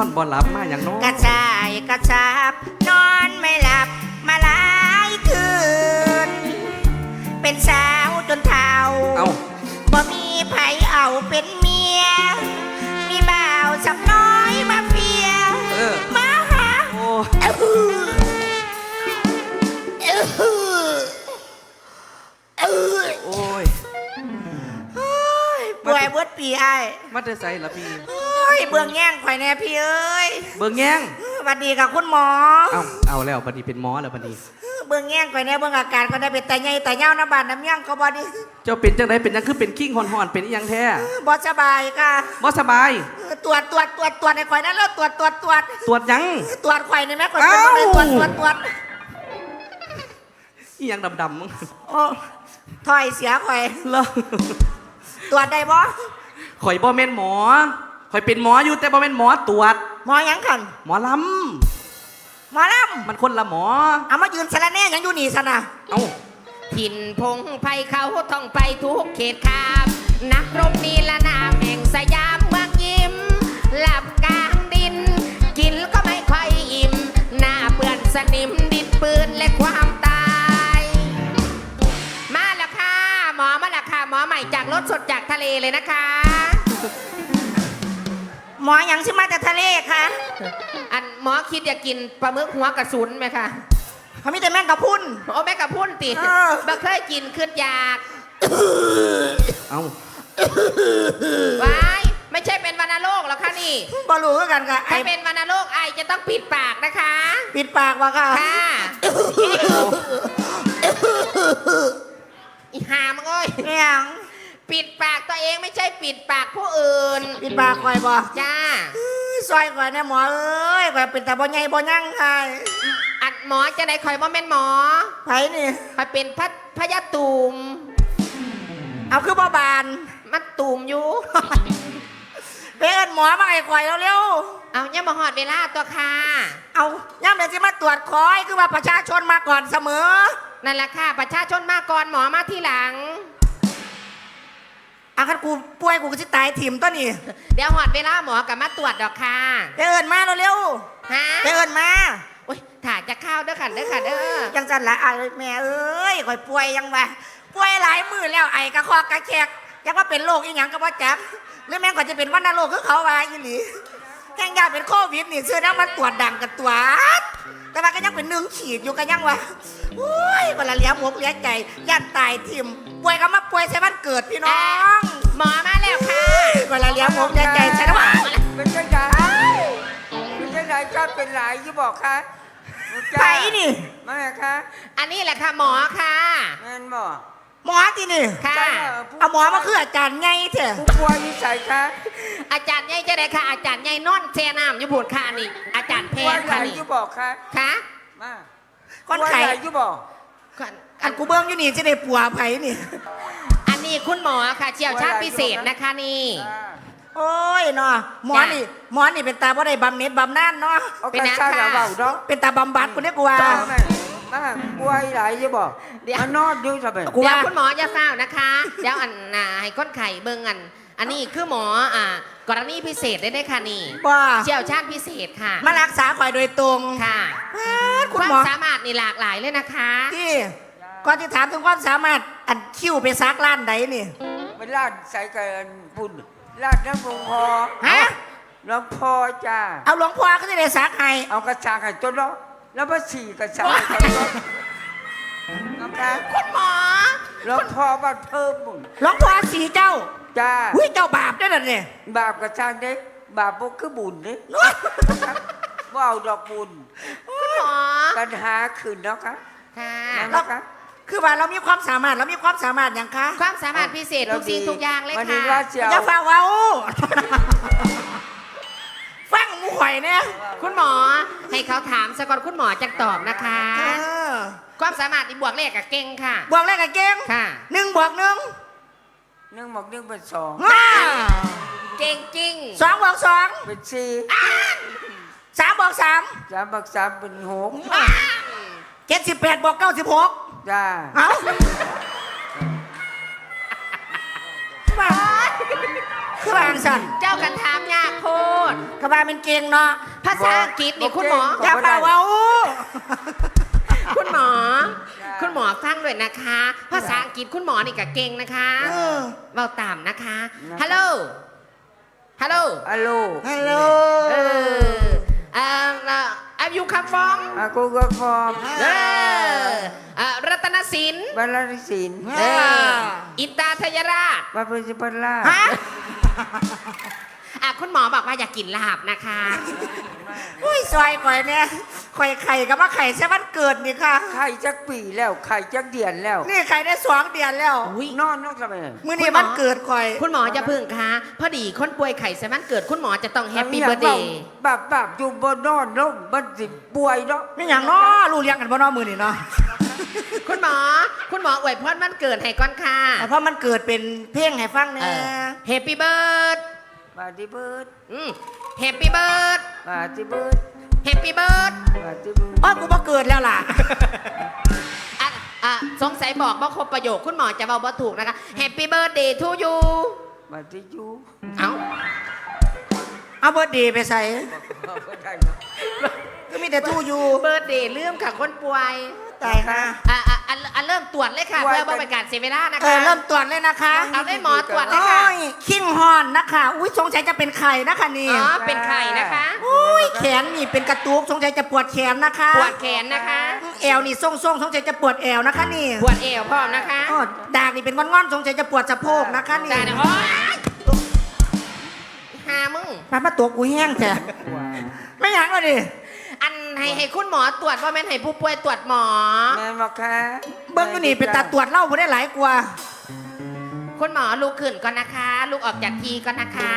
อนบ่หลับมาอย่างน้อยกระชายกระชับ นอนไม่หลับมาหลายคืน เป็นสาวจนเฒ่าเอาบ่มีไผเอาเป็นเมีย มีบ่าวสับน้อยมาเฟีย เออมาหาโอ้อื้อหืออื้อหืออื้อโอ้ย เฮ้ยป่วยเบิดปีไอ้าย มาจะใส่ละพี่เฮ้ ยเบื้องแย่งข่อยแน่พี่เอ้ยเบิ่งแย่งสวัสดีกับคุณหมอ เอาเอาแล้วบัดนี้เป็นหมอแล้วบัดนี้เบื้องแย่งข่อยแน่เบื้องอาการก็ได้เป็นแต่ใหญ่แต่เย้าน้ำบานน้ำย่างก็บ่ดีเจ้าเป็นจังไดเป็นหยังคือเป็นขิงหอนๆเป็นอีหยังแท้บ่สบายค่ะบ่สบาย ตรวจตรวจตรวจตรวจในข่อยนั่นแล้วตรวจตรวจตรวจตรวจหยัง ตรวจข่อยในแม่ข่อยเป็นบ่ได้ตรวจตรวจตรวจอีหยังดำๆมึงโอ้ถอยเสียข่อย เหรอตรวจได้บ่ข่อยบ่แม่นหมอ ข่อยเป็นหมออยู่แต่บ่แม่นหมอตรวจ หมอหยังขันหมอลหมอลำมันคนละหมอำเอามายืนสะระแหน่หยังอยู่นี่ซะนะเอ้าถิ่นพงไพเขาท่องไปทุกเขตคาบ นักรบนีละนามแห่งสยามเมืองยิ้ม หลับกลางดิน กินก็ไม่ค่อยอิ่ม หน้าเปื้อนสนิมดินปืนและความตาย มาแล้วค่ะ หมอมาแล้วค่ะ หมอใหม่จากรถสดจากทะเลเลยนะคะ หมอหยังสิมาแต่ทะเลคะอันหมอคิดอยากกินปลาหมึกหัวกระสุนไหมคะเขามีแต่แม่งกระพุ้นโอ้แม่กับพุ่นติเออ บ่เคยกินขึ้นอยากเอ้าไว้ายไม่ใช่เป็นวัณโรคหรอกค่ะนี่ บ่รู้คือกันค่ะไอถ้าเป็นวัณโรคไอจะต้องปิดปากนะคะ ปิดปากว่ะค่ะค่ะอีหามงเอ้ย เนี่ยหยัง ปิดปากตัวเองไม่ใช่ปิดปากผู้อื่น ปิดปากข่อยบ่จ้าอื้อซอยข่อยนะหมอเอ้ยข่อยเป็นตาบ่ใหญ่บ่ยั่งค่ะอัดหมอจะได้คอยบ่แม่นหมอไผนี่คอยเป็นพัดพยาตูมเอาคือบ่บานมันตูมอยู่ไปเอิ้นหมอมาให้ข่อยเร็วเอาเนี่ยมาหอดเวลาตัวค่ะๆเอาย่ำเดี๋ยวสิมาตรวจคอยคือว่าประชาชนมาก่อนเสมอนั่นแหละค่ะ ประชาชนมาก่อนหมอมาที่หลัง อาคันกูป่วยกูก็สิตายถิ่มตัวนี่เดี๋ยวหอดเวลาหมอกับมาตรวจดอกค่ะไปเอิ้นมาเร็วฮะๆไปเอิ้นมาโอ้ยถ่ายจะเข้าเด้อค่ะเด้อค่ะเด้อจังจันละอายแม่เอ้ยข่อยป่วยยังวะป่วยหลายมือแล้วไอกระคอกกระแขกยังว่าเป็นโรคอีหยังก็บ่จักหรือแม่งก็จะเป็นวัณโรคคือเขาว่าอีหลีแข่งยาเป็นโควิดนี่ซื้อน้ำมันตรวจดังกันตัวด แต่ว่าก็ยังเป็นหนึ่งขีดอยู่ก็ยังวะโอ้ยคนละเลี้ยหมกเลี้ยใจย่านตายทิมป่วยก็มาป่วยใส่วันเกิดพี่น้องหมอมาแล้วค่ะคนละเลี้ยหมกเลี้ยใจใช่ไหมเป็นจังไดเป็นจังไดก็เป็นหลายยี่บอกค่ะไปนี่มาค่ะ อันนี้แหละค่ะหมอค่ะ แม่นบอก หมอที่นี่ค่ะ เอาหมอมาคืออาจารย์ไงเถอะผู้ป่วยนิสัยค่ะอาจารย์ใหญ่จะได้ค่ะ อาจารย์ใหญ่นอนเซน้ำอยู่บุญค่ะนี่ อาจารย์แพป่วยทย์หค่ะลายนี่ยี่บอกค่ะค่ะมาคนไข้ป่วยหลายยี่บอกอันกูเบิ้งอยู่นี่จะได้ปัวไผนี่ อันนี้คุณหมอค่ะ เชี่ยวชาญพิเศษนะคะนี่อ่าโอ้ยเนาะหมอนี่หมอนี่เป็นตาบ่ได้บำเหน็จบำนาญเนาะเอาเป็นกระนักชากค่ะเบาเนาะเป็นตาบำบัดกูเนี่ยกูว่า จ้าแม่มาป่วยหลายยี่บอกเดี๋ยว มานอนอยู่จะเป็นกูเดี๋ยว่า วคุณหมอจะเฝ้านะคะ เดี๋ยวอันน่ะให้คนไข้เบิ่งอัน อันนี้คือหมออ่ากรณีพิเศษได้ได้ค่ะนี่ว่าเชี่ยวชาญพิเศษค่ะมารักษาข่อยโดยตรงค่ะป๊าดคุคณวามหมอสามารถนี่หลากหลายเลยนะคะ ที่ก่อนที่ถามถึงความสามารถอันคิ้วไปซักร้านใดนี่เป็นลาดใส่กันปุ่นลาดน้ำหลวงพอฮะ หลวงพ่อจ้าเอาหลวงพ่อก็จะได้ซักให้เอากระชากให้ต้นเนาะ แล้วมาฉี่กระชากให้ต้นเนาะนะคะคุณหมอหลวงพ่อบัดเพิ่มบุญหลวงพ่อสีเจ้าจ้าหุ้ยเจ้าบาปด้วยนั่นเนี่ยบาปกระชากเด็กบาปพวกคือบุญเด็กว่าเอาดอกบุญคุณหมอปัญหาขึ้นเนาะคะค่ะนะคะคือว่าเรามีความสามารถเรามีความสามารถอย่างคะความสามารถพิเศษทุกสิ่งทุกอย่างเลยวันนี้ค่ะว่าเจียวอย่าฟังเว้าฟัง หมูข่อยเนี่ยคุณหมอให้เขาถามสก่อนคุณหมอจะตอบนะคะ เออความสามารถที่บวกเลขกับเก่งค่ะ บวกเลขกับเก่งค่ะหนึ่งบวกหนึ่งหนึ่งหมอกหนึ่งเป็นสองอ่าเก่งจริงสองบวกสองเป็นสี่สามบวกสามสามบวกสามเป็นหกเจ็ดสิบแปดบวกเก้าสิบหกจ้า เอา คือวางสั่นเจ้ากันถามยากโคตรกระบาเป็นเก่งเนาะภาษาอังกฤษนี่คุณหมอ อย่าเป่าเอาคุณหมอ คุณหมอฟังด้วยนะคะ ภาษาอังกฤษคุณหมอนี่ก็เก่งนะคะเออเบาตามนะคะ ฮัลโหล ฮัลโหล ฮัลโหล ฮัลโหลเอายุคำฟอง Aku go from เอออะรัตนศิลป์ Balarsin. เอออินตาทยราช Bapak Jepara. ฮะ คุณหมอบอกว่าอยากกินลาบนะคะอุ้ยซอยข่อยเนี่ยข่อยไข่กับว่าไข่ใช่วันเกิดนี่ค่ะ ไข่จักปีแล้วไข่จักเดือนแล้วนี่ไข่ได้สองเดือนแล้วอุ๊ยนอนนอกทำไมมื้อนี้วันเกิดข่อย คุณหมอจะพึ่งคะพอดีคนป่วยไข้สมันเกิดคุณหมอจะต้องแฮปปี้เบ r ร์ d เดย์แบบแบบอยู่บนนอนลงมันสิป่วยเนาะไม่อย่างน้อรู้เลี้ยงกันบ่น้อมือนี่เนาะคุณหมอ คุณหมออวยพรมันเกิดให้ก่อนค่ะแต่เพราะมันเกิดเป็นเพลงให้ฟังเอแน่อ Happy Bird บาดิเบิร์ดอืม Happy Bird บาดิเบิร์ด Happy Bird บาดิเบิร์ดอ๋อกูบ่เกิดแล้วล่ะอะอะสงสัยบอกว่าครบประโยคคุณหมอจะเบาบ่ถูกนะคะ Happy Birthday to you บาดิยูเอ้าเอาเบิร์ดดีไปใส่ก็ได้เนาะก็มีแต่ทู่อยู่เบิร์ดเดย์ลืมค่ะคนป่วยตายค่ะอะอะ อะอะเริ่มตรวจเลยค่ะเพื่อบ่เป็นการเสียเวลานะเอคะ อเริ่มตรวจเลยนะคะเอาได้หมอตรวจเลยโอ้ค่ะยคิงฮอนนะคะ อุ้ยสงสัยจะเป็นไข่นะคะนี่ อ๋อ เป็นไข่นะคะ อุ้ยแขนนี่เป็นกระตุกสงสัยจะปวดแขนนะคะปวดแขนนะคะ แอวนี่ส่งส่งๆสงสัยจะปวดแอวนะคะนี่ปวดเอวพร้อมนะคะอ๋อดากนี่เป็นงอนๆสงสัยจะปวดสะโพกนะคะนี่จ่ายนะโอ๊ยหามึง มามาตัวกูแห้งแท้ไม่อยากเลยดิ อันให้ให้คุณหมอตรวจว่าแม่นให้ผู้ป่วยตรวจหมอ แม่บอกค่ะเบิ้งอยู่นี่เป็นตาตรวจเล่าบ่ได้หลายกว่า คุณหมอลุกขึ้นก่อนนะคะ ลุกออกจากทีก่อนนะคะ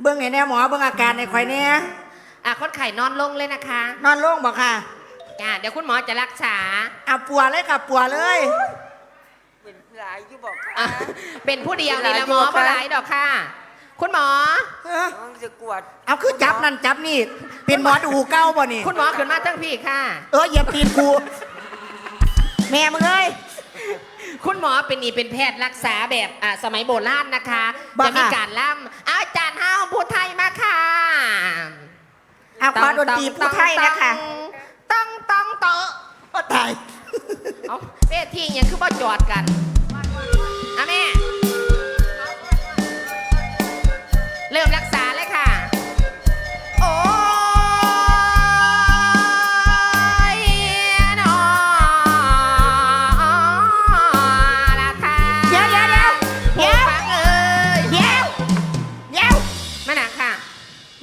เบิ้งไงแน่หมอเบิ้งอาการในข่อยเนี่ยอะคนไข้นอนลงเลยนะคะนอนโล่งบอกค่ะอะเดี๋ยวคุณหมอจะรักษาเอาปัวเลยค่ะปัวเลย เป็นหลายอยู่บอกค่ะ อะเป็นผู้เดียวนี่ละเวลาอยู่หมอค่ะบ่หลายดอกค่ะ คุณหมอ เอ้อมันจะกวดเอาคือจับนั่นจับนี่ เป็นหมอดูเก้าบ่นี่ คุณหมอขึ้นมาทั้งพี่ค่ะ เออเหยียบตีนกู แม่มึงเอ้ย คุณหมอเป็นนี่เป็นแพทย์รักษาแบบอะสมัยโบราณนะคะ บ้า จะมีค่ะการล่ำเอาอาจารย์ห้าวผู้ไทยมาค่ะเอาขอดนตรีผู้ไทยนะคะต้องต้องเตอะก็ตาย เอาเวทียังคือบ่จอดกันอะแม่ เริ่มรักษาเลยค่ะ โอ้ยนอละค่ะเดี๋ยวเดี๋ยวเดี๋ยวเดี๋ยวฟังเอ้ยเดี๋ยวเดี๋ยวมาหนักค่ะ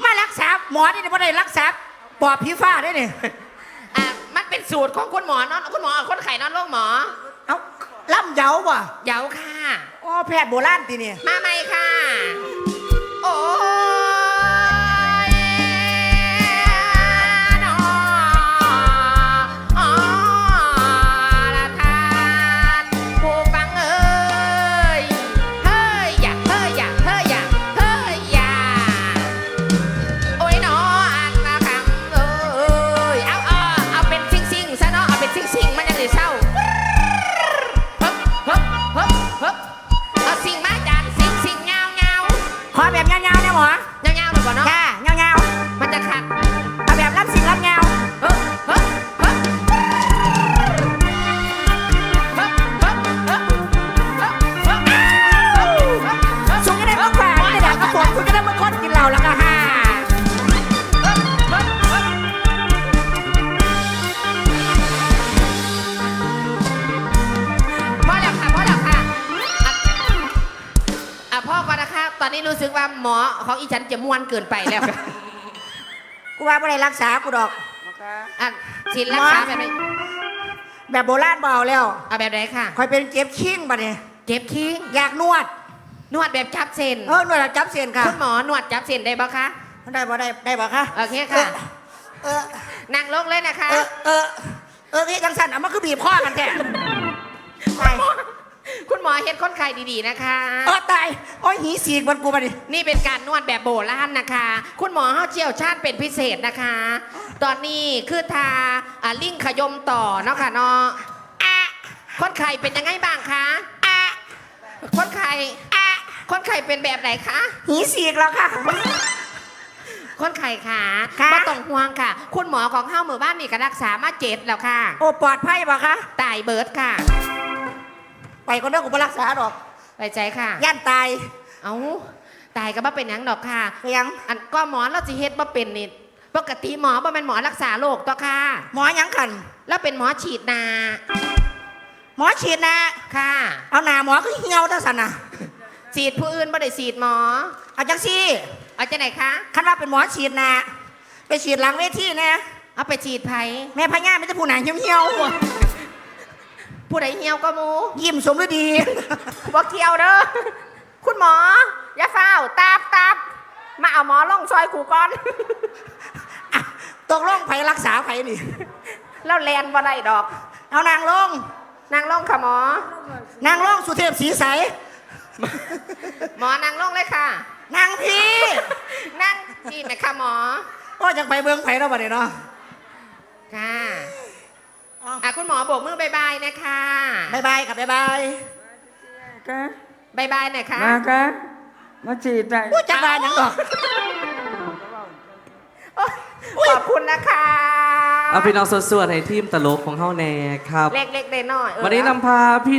มารักษาหมอนี่ไม่ได้รักษาปอบผีฟ้าได้นี่อะมันเป็นสูตรของคุณหมอนอนคุณหมอเอาคนไข้นอนโรงหมอ เอาล่ำเหยาว่ะเหยาค่ะอ๋อแพทย์โบราณตีนี่มาใหม่ค่ะ หมอของอีฉันจะม้วนเกินไปแล้วกูว่าไม่ได้รักษากูดอกนะคะอะสินรักษาแบบไหนแบบโบราณเบเอาแล้วเอาแบบไหนค่ะคอยเป็นเจ็บชิ่งบัดนี้เจ็บคิงอยากนวด นวดแบบจับเส้นเออนวดแล้วจับเส้นค่ะคุณหมอนวดจับเส้นได้ปะคะได้บ่ได้ได้บ่คะโอเคค่ะเออนั่งลงเลยนะคะ เออเออเออพี่จังสันเอามาคือบีบข้อกันแท้ คนไข้ดีๆนะคะ เออตายโอ้ยหีสีกบนกูบัดนี้นี่เป็นการนวดแบบโบราณนะคะ คุณหมอเขาเชี่ยวชาญเป็นพิเศษนะคะ ตอนนี้คือทาอ่าลิงขยมต่อเนาะค่ะเนาะอะคนไข้เป็นยังไงบ้างคะอะคนไข้อะคนไข้เป็นแบบไหนคะ หีสีกแล้วค่ะ คนไข้ค่ะค่ะไม่ต้องห่วงค่ะ คุณหมอของเฮ้าหมู่บ้านนี่ก็รักษามาเจ็ดแล้วค่ะ โอ้ปลอดภัยปะคะ ตายเบิร์ดค่ะ ไปคนเดียวกูไปรักษาดอกไปใจค่ะ ย่านตายเอาตายก็บ่เป็นหยังดอกค่ะไปยังอันก็หมอเราสิเฮ็ดบ่เป็นนี่ปกติหมอบ่แม่นหมอรักษาโรคตัวค่ะ หมอยังขัน แล้วเป็นหมอฉีดนาหมอฉีดนะ ค่ะ เอาหนาหมอก็เหี่ยวท่าสันนะฉีดผู้อื่นบ่ได้ฉีดหมอ เอาจังซี่เอาจะไหนคะคันว่าเป็นหมอฉีดนะไปฉีดหลังเวทีนะ เอาไปฉีดไผแม่พญาไม่จะผู้หนาเหี่ยวเหี่ยว ผู้ใดเหี่ยวก็หมูๆยิ้มสมฤดีบอกเที่ยวเด้อคุณหมอ อย่าเฝ้าวตาบตาบมาเอาหมอล่องซอยขู่ก่อนอะตกลงไผรักษาไผนี่แล้วแลนบ่ได้ดอก เอานางลง นางล่องค่ะหมอ นางลงสุเทพสีใส หมอนางล่องเลยค่ะ นางพี่นั่งจีไหมค่ะหมอ ก็ยังไปเมืองไผแล้วบัดนี้เนาะค่ะ เอาอะคุณหมอโบกมือบายบายนะคะบายบายครับบายบายกะบายบายหน่อยค่ะมากะมาจีบได้พูดจักรานหยังดอกขอบคุณนะคะเอาพี่น้องสวดๆให้ทีมตลกของเฮาแน่ครับ เล็กๆน้อยๆเออ วันนี้นำพาพี่